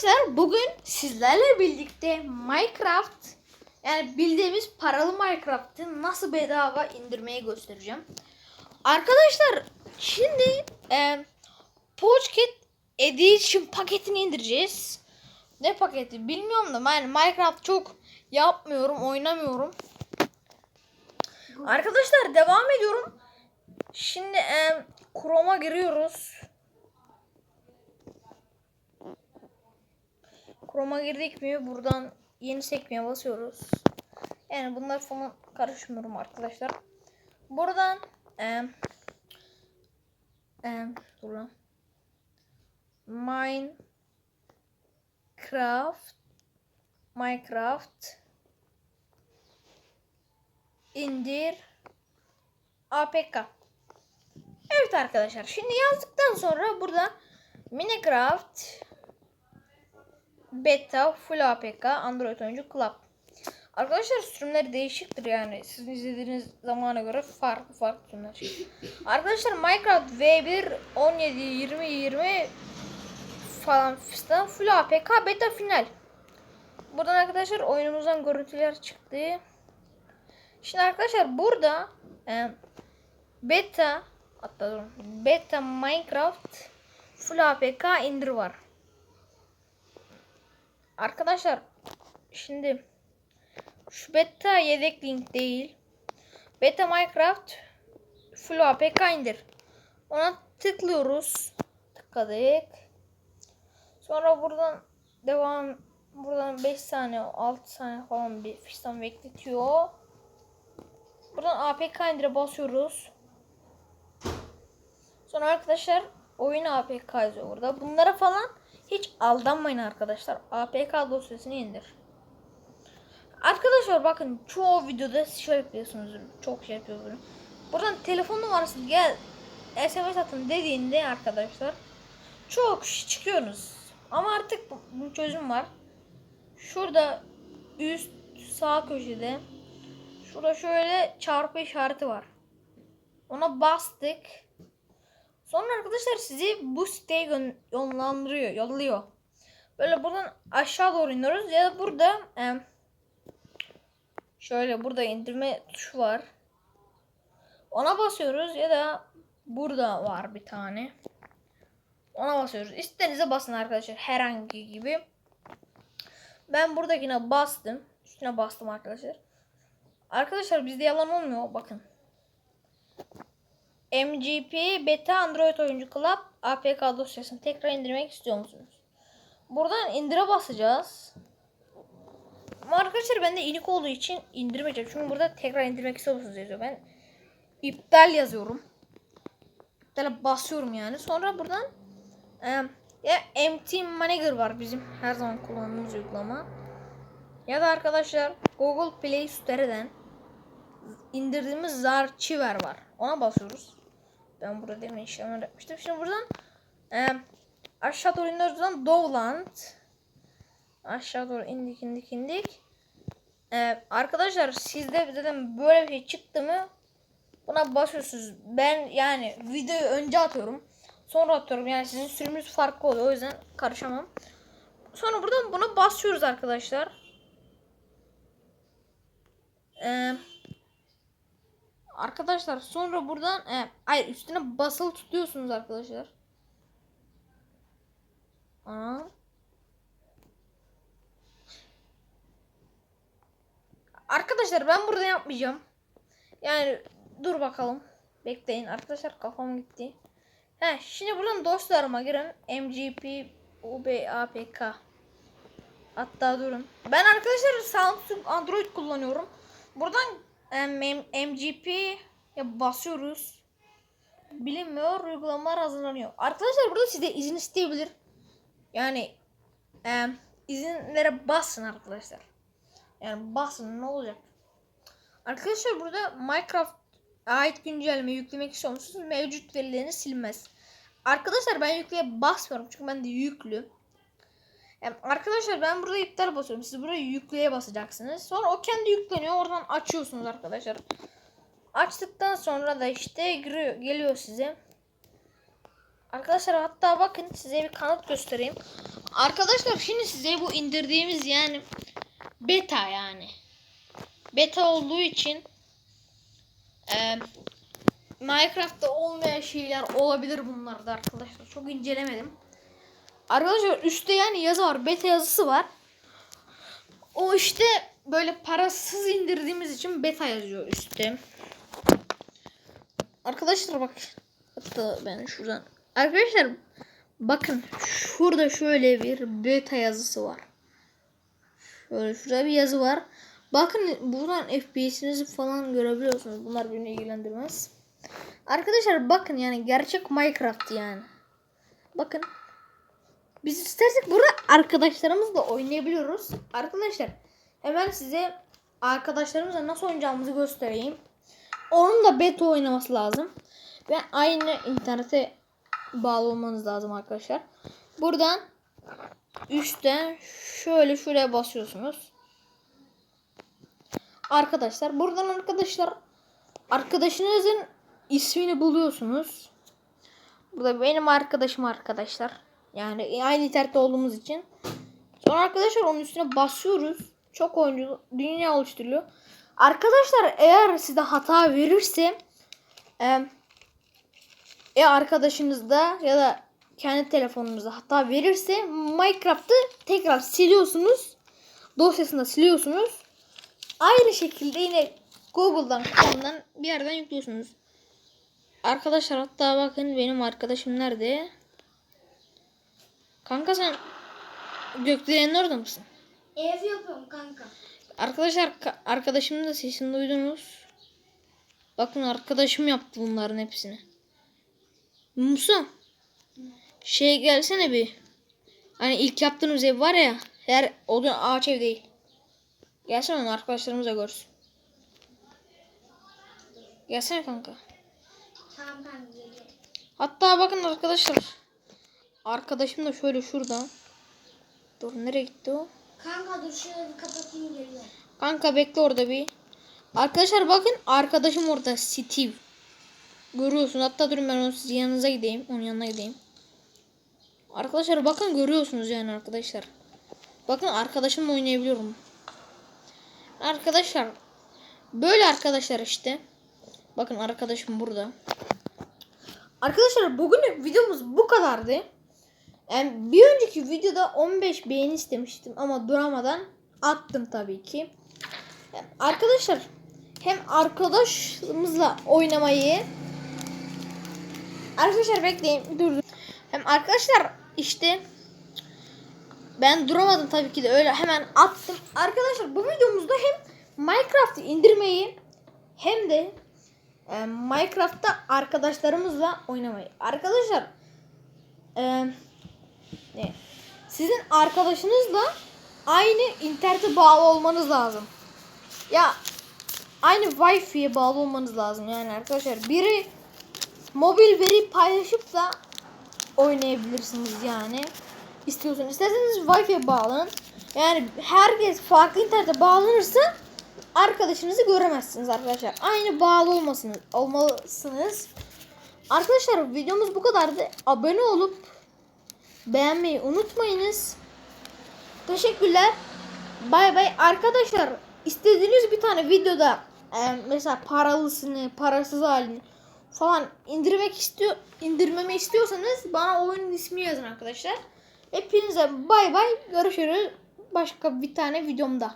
Arkadaşlar bugün sizlerle birlikte Minecraft yani bildiğimiz paralı Minecraft'ı nasıl bedava indirmeyi göstereceğim. Arkadaşlar şimdi e, Pocket Edition paketini indireceğiz. Ne paketi bilmiyorum da ben Minecraft çok yapmıyorum, oynamıyorum. Arkadaşlar devam ediyorum. Şimdi e, Chrome'a giriyoruz. Chrome'a girdik mi buradan yeni sekmeye basıyoruz. Yani bunlar falan karışmıyorum arkadaşlar. Buradan e, e, dur lan. Minecraft Minecraft indir APK. Evet arkadaşlar şimdi yazdıktan sonra burada Minecraft Beta Full APK Android oyuncu Club. Arkadaşlar sürümleri değişiktir yani. Sizin izlediğiniz zamana göre farklı farklı sürümler. Arkadaşlar Minecraft V1 17 20 20 falan fistan full APK beta final. Buradan arkadaşlar oyunumuzdan görüntüler çıktı. Şimdi arkadaşlar burada e, beta hatta beta Minecraft full APK indir var. Arkadaşlar şimdi şu beta yedek link değil. Beta Minecraft full APK indir. Ona tıklıyoruz. Tıkladık. Sonra buradan devam buradan 5 saniye 6 saniye falan bir fistan bekletiyor. Buradan APK indire basıyoruz. Sonra arkadaşlar oyun APK yazıyor burada. Bunlara falan hiç aldanmayın arkadaşlar. APK dosyasını indir. Arkadaşlar bakın çoğu videoda şöyle yapıyorsunuz. Çok şey yapıyor. Buradan telefon numarası gel SMS atın dediğinde arkadaşlar çok çıkıyorsunuz. Ama artık bu çözüm var. Şurada üst sağ köşede şurada şöyle çarpı işareti var. Ona bastık. Sonra arkadaşlar sizi bu siteye yollandırıyor, yolluyor. Böyle buradan aşağı doğru iniyoruz ya da burada e, şöyle burada indirme tuşu var. Ona basıyoruz ya da burada var bir tane. Ona basıyoruz. İstediğinize basın arkadaşlar herhangi gibi. Ben buradakine bastım. Üstüne bastım arkadaşlar. Arkadaşlar bizde yalan olmuyor bakın. MGP Beta Android Oyuncu Club APK dosyasını tekrar indirmek istiyor musunuz? Buradan indire basacağız. Arkadaşlar bende inik olduğu için indirmeyeceğim. Çünkü burada tekrar indirmek istiyor musunuz yazıyor. Ben iptal yazıyorum. İptale basıyorum yani. Sonra buradan e, ya MT Manager var bizim her zaman kullandığımız uygulama. Ya da arkadaşlar Google Play Store'den indirdiğimiz Zarchiver var. Ona basıyoruz. Ben burada demin işlemler yapmıştım. Şimdi buradan e, aşağı doğru iniyoruz. Buradan Dovland. Aşağı doğru indik indik indik. E, arkadaşlar sizde zaten böyle bir şey çıktı mı buna basıyorsunuz. Ben yani videoyu önce atıyorum. Sonra atıyorum. Yani sizin sürümünüz farklı oluyor. O yüzden karışamam. Sonra buradan buna basıyoruz arkadaşlar. Eee Arkadaşlar sonra buradan e, hayır üstüne basılı tutuyorsunuz arkadaşlar. Aa. Arkadaşlar ben burada yapmayacağım. Yani dur bakalım. Bekleyin arkadaşlar kafam gitti. He şimdi buradan dostlarıma girin. MGP UBAPK. Hatta durun. Ben arkadaşlar Samsung Android kullanıyorum. Buradan MGP ya basıyoruz. Bilinmiyor uygulamalar hazırlanıyor. Arkadaşlar burada size izin isteyebilir. Yani e, izinlere basın arkadaşlar. Yani basın ne olacak? Arkadaşlar burada Minecraft ait güncelleme yüklemek istiyor musunuz? Mevcut verilerini silmez. Arkadaşlar ben yükleye basmıyorum çünkü ben de yüklü. Arkadaşlar ben burada iptal basıyorum. Siz buraya yükleye basacaksınız. Sonra o kendi yükleniyor. Oradan açıyorsunuz arkadaşlar. Açtıktan sonra da işte giriyor, geliyor size. Arkadaşlar hatta bakın size bir kanıt göstereyim. Arkadaşlar şimdi size bu indirdiğimiz yani beta yani. Beta olduğu için e, Minecraft'ta olmayan şeyler olabilir bunlarda arkadaşlar. Çok incelemedim. Arkadaşlar üstte yani yazı var. Beta yazısı var. O işte böyle parasız indirdiğimiz için beta yazıyor üstte. Arkadaşlar bak. Hatta ben şuradan. Arkadaşlar bakın şurada şöyle bir beta yazısı var. Şöyle şurada bir yazı var. Bakın buradan FPS'inizi falan görebiliyorsunuz. Bunlar beni ilgilendirmez. Arkadaşlar bakın yani gerçek Minecraft yani. Bakın. Biz istersek burada arkadaşlarımızla oynayabiliyoruz. Arkadaşlar hemen size arkadaşlarımızla nasıl oynayacağımızı göstereyim. Onun da beta oynaması lazım. Ve aynı internete bağlı olmanız lazım arkadaşlar. Buradan üstten şöyle şuraya basıyorsunuz. Arkadaşlar buradan arkadaşlar arkadaşınızın ismini buluyorsunuz. Bu da benim arkadaşım arkadaşlar. Yani aynı internette olduğumuz için. Sonra arkadaşlar onun üstüne basıyoruz. Çok oyuncu dünya oluşturuyor. Arkadaşlar eğer size hata verirse e, ya arkadaşınızda ya da kendi telefonunuzda hata verirse Minecraft'ı tekrar siliyorsunuz. Dosyasını siliyorsunuz. Aynı şekilde yine Google'dan, Chrome'dan bir yerden yüklüyorsunuz. Arkadaşlar hatta bakın benim arkadaşım nerede? Kanka sen Gökdelen'in orada mısın? Ev yapıyorum kanka. Arkadaşlar ka- arkadaşımın da sesini duydunuz. Bakın arkadaşım yaptı bunların hepsini. Musa. Şey gelsene bir. Hani ilk yaptığımız ev var ya. Her odun ağaç ev değil. Gelsene onu arkadaşlarımız da görsün. Gelsene kanka. Tamam kanka geliyorum. Hatta bakın arkadaşlar. Arkadaşım da şöyle şurada. Dur nereye gitti o? Kanka dur şunu bir kapatayım geliyorum. Kanka bekle orada bir. Arkadaşlar bakın arkadaşım orada Steve. Görüyorsun. Hatta durun ben onun sizin yanınıza gideyim. Onun yanına gideyim. Arkadaşlar bakın görüyorsunuz yani arkadaşlar. Bakın arkadaşımla oynayabiliyorum. Arkadaşlar böyle arkadaşlar işte. Bakın arkadaşım burada. Arkadaşlar bugün videomuz bu kadardı. Yani bir önceki videoda 15 beğeni istemiştim ama duramadan attım tabii ki. Yani arkadaşlar hem arkadaşımızla oynamayı Arkadaşlar bekleyin dur. dur. Hem arkadaşlar işte ben duramadım tabii ki de öyle hemen attım. Arkadaşlar bu videomuzda hem Minecraft'ı indirmeyi hem de e, Minecraft'ta arkadaşlarımızla oynamayı. Arkadaşlar e, ne? Sizin arkadaşınızla aynı internete bağlı olmanız lazım. Ya aynı Wi-Fi'ye bağlı olmanız lazım yani arkadaşlar. Biri mobil veri paylaşıp da oynayabilirsiniz yani. İstiyorsanız isterseniz Wi-Fi'ye bağlanın. Yani herkes farklı internete bağlanırsa arkadaşınızı göremezsiniz arkadaşlar. Aynı bağlı olmasınız, olmalısınız. Arkadaşlar videomuz bu kadardı. Abone olup beğenmeyi unutmayınız. Teşekkürler. Bay bay. Arkadaşlar istediğiniz bir tane videoda e, mesela paralısını, parasız halini falan indirmek istiyor indirmemi istiyorsanız bana oyunun ismi yazın arkadaşlar. Hepinize bay bay. Görüşürüz başka bir tane videomda.